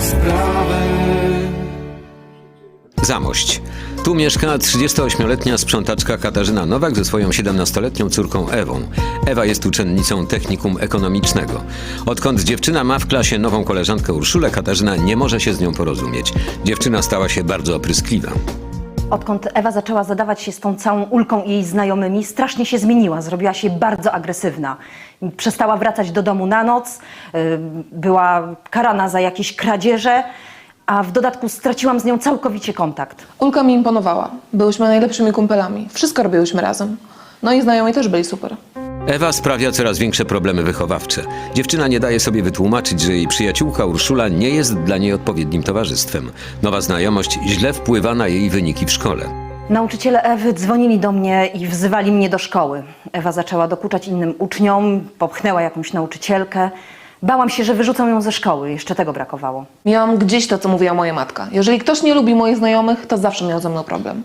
sprawę. Zamość. Tu mieszka 38-letnia sprzątaczka Katarzyna Nowak ze swoją 17-letnią córką Ewą. Ewa jest uczennicą technikum ekonomicznego. Odkąd dziewczyna ma w klasie nową koleżankę Urszulę, Katarzyna nie może się z nią porozumieć. Dziewczyna stała się bardzo opryskliwa. Odkąd Ewa zaczęła zadawać się z tą całą Ulką i jej znajomymi, strasznie się zmieniła, zrobiła się bardzo agresywna. Przestała wracać do domu na noc, y, była karana za jakieś kradzieże, a w dodatku straciłam z nią całkowicie kontakt. Ulka mi imponowała. Byłyśmy najlepszymi kumpelami. Wszystko robiłyśmy razem. No i znajomi też byli super. Ewa sprawia coraz większe problemy wychowawcze. Dziewczyna nie daje sobie wytłumaczyć, że jej przyjaciółka Urszula nie jest dla niej odpowiednim towarzystwem. Nowa znajomość źle wpływa na jej wyniki w szkole. Nauczyciele Ewy dzwonili do mnie i wzywali mnie do szkoły. Ewa zaczęła dokuczać innym uczniom, popchnęła jakąś nauczycielkę. Bałam się, że wyrzucą ją ze szkoły, jeszcze tego brakowało. Miałam gdzieś to, co mówiła moja matka. Jeżeli ktoś nie lubi moich znajomych, to zawsze miał ze mną problem.